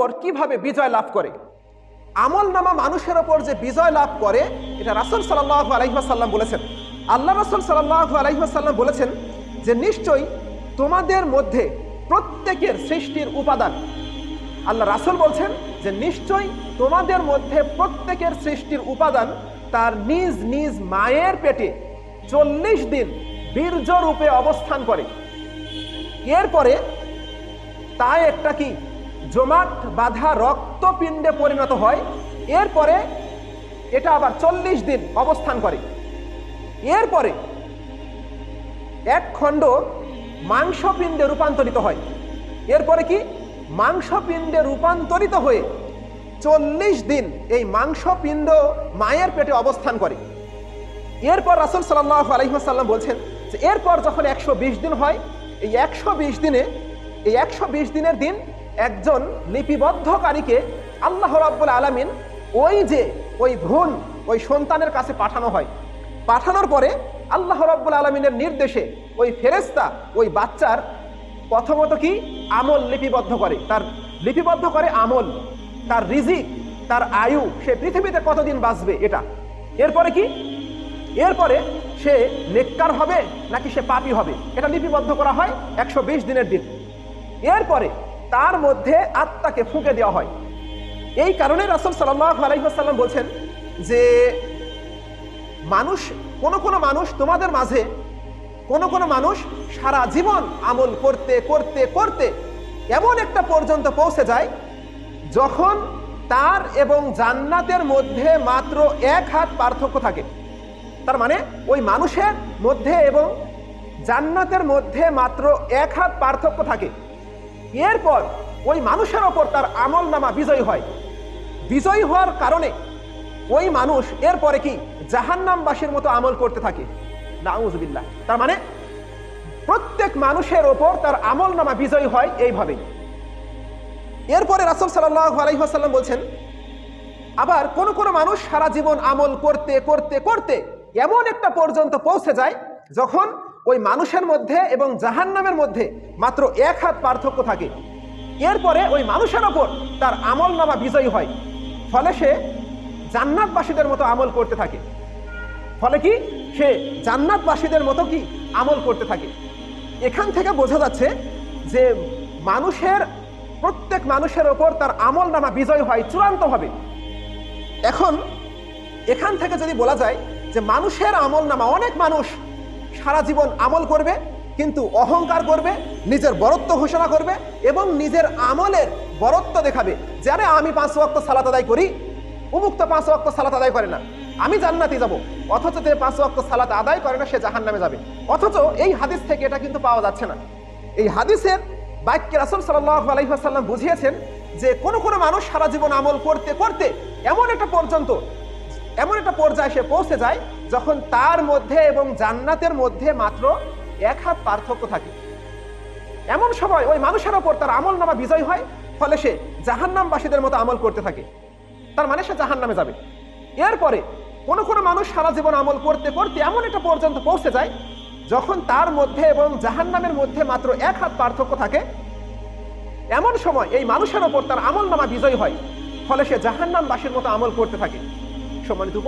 ওপর কীভাবে বিজয় লাভ করে? আমল নামা মানুষের ওপর যে বিজয় লাভ করে, এটা রাসুল সাল্লাহ আলহিহাসাল্লাম বলেছেন। আল্লাহ রাসুল সাল্লাহ আলহিহাসাল্লাম বলেছেন যে, নিশ্চয়ই তোমাদের মধ্যে প্রত্যেকের সৃষ্টির উপাদান। আল্লাহ রাসুল বলছেন যে, নিশ্চয়ই তোমাদের মধ্যে প্রত্যেকের সৃষ্টির উপাদান তার নিজ নিজ মায়ের পেটে চল্লিশ দিন বীর্য রূপে অবস্থান করে। এরপরে তা একটা কি? জমাট বাঁধা রক্তপিণ্ডে পরিণত হয়। এরপরে এটা আবার চল্লিশ দিন অবস্থান করে। এরপরে এক খণ্ড মাংসপিণ্ডে রূপান্তরিত হয়। এরপরে কি? মাংসপিণ্ডে রূপান্তরিত হয়ে চল্লিশ দিন এই মাংসপিণ্ড মায়ের পেটে অবস্থান করে। এরপর রাসুল সাল্লাহ আলহিহাসাল্লাম বলছেন যে, এরপর যখন একশো বিশ দিন হয়, এই একশো বিশ দিনে, এই একশো বিশ দিনের দিন একজন লিপিবদ্ধকারীকে আল্লাহ রাব্বুল আলমিন ওই যে ওই ভ্রূণ, ওই সন্তানের কাছে পাঠানো হয়। পাঠানোর পরে আল্লাহ রাব্বুল আলমিনের নির্দেশে ওই ফেরেস্তা ওই বাচ্চার প্রথমত কি? আমল লিপিবদ্ধ করে। তার লিপিবদ্ধ করে আমল, তার রিজিক, তার আয়ু, সে পৃথিবীতে কতদিন বাঁচবে এটা? এরপরে কি? এরপরে সে নেককার হবে নাকি সে পাপি হবে? এটা লিপিবদ্ধ করা হয় একশো বিশ দিনের দিন। এরপরে তার মধ্যে আত্মাকে ফুঁকে দেওয়া হয়। এই কারণে রাসুল আলাইসাল্লাম বলছেন যে, মানুষ, কোন কোন মানুষ তোমাদের মাঝে, কোন কোন মানুষ সারা জীবন আমল করতে করতে করতে এমন একটা পর্যন্ত পৌঁছে যায় যখন তার এবং জান্নাতের মধ্যে মাত্র এক হাত পার্থক্য থাকে। তার মানে ওই মানুষের মধ্যে এবং জান্নাতের মধ্যে মাত্র এক হাত পার্থক্য থাকে। এরপর ওই মানুষের ওপর তার আমল নামা বিজয়ী হয়। বিজয়ী হওয়ার কারণে ওই মানুষ এরপরে কি জাহান্নামবাসীর মতো আমল করতে থাকে। নাউজবিল্লাহ। তার মানে প্রত্যেক মানুষের ওপর তার আমল নামা বিজয়ী হয় এইভাবেই। এরপরে রাসুল সাল্লাহ বলছেন, আবার কোন কোন মানুষ সারা জীবন আমল করতে করতে করতে এমন একটা পর্যন্ত পৌঁছে যায় যখন ওই মানুষের মধ্যে এবং জাহান্নামের মধ্যে মাত্র এক হাত পার্থক্য থাকে। এরপরে ওই মানুষের ওপর তার আমল নামা বিজয়ী হয়। ফলে সে জান্নাতবাসীদের মতো আমল করতে থাকে। ফলে কি? সে জান্নাতবাসীদের মতো কি আমল করতে থাকে। এখান থেকে বোঝা যাচ্ছে যে মানুষের, প্রত্যেক মানুষের ওপর তার আমল নামা বিজয় হয় চূড়ান্তভাবে। এখন এখান থেকে যদি বলা যায় যে মানুষের আমল নামা অনেক মানুষ সারা জীবন আমল করবে, কিন্তু অহংকার করবে, নিজের বরত্ব ঘোষণা করবে এবং নিজের আমলের বরত্ব দেখাবে। যারে আমি পাঁচ ওয়াক্ত সালাত আদায় করি, উমুক্ত পাঁচ ওয়াক্ত সালাত আদায় করে না। আমি জান্নাতি যাব, অথচ যে পাঁচ ওয়াক্ত সালাত আদায় করে না, সে জাহান নামে যাবে। অথচ এই হাদিস থেকে এটা কিন্তু পাওয়া যাচ্ছে না। এই হাদিসের বাক্যে রাসুল সাল্লাহ আলাইসাল্লাম বুঝিয়েছেন যে কোনো কোনো মানুষ সারা জীবন আমল করতে করতে এমন একটা পর্যন্ত এমন একটা পর্যায়ে সে পৌঁছে যায় যখন তার মধ্যে এবং জান্নাতের মধ্যে মাত্র এক হাত পার্থক্য থাকে। এমন সময় ওই মানুষের ওপর তার আমল নামা বিজয় হয়, ফলে সে জাহান্নামবাসীদের মতো আমল করতে থাকে। তার মানে সে জাহান নামে যাবে। এরপরে কোনো কোনো মানুষ সারা জীবন আমল করতে করতে এমন একটা পর্যন্ত পৌঁছে যায় যখন তার মধ্যে এবং জাহান্নামের মধ্যে মাত্র এক হাত পার্থক্য থাকে। এমন সময় এই মানুষের ওপর তার আমল নামা বিজয় হয়, ফলে সে জাহান্নামবাসীর মতো আমল করতে থাকে। সম্মানিত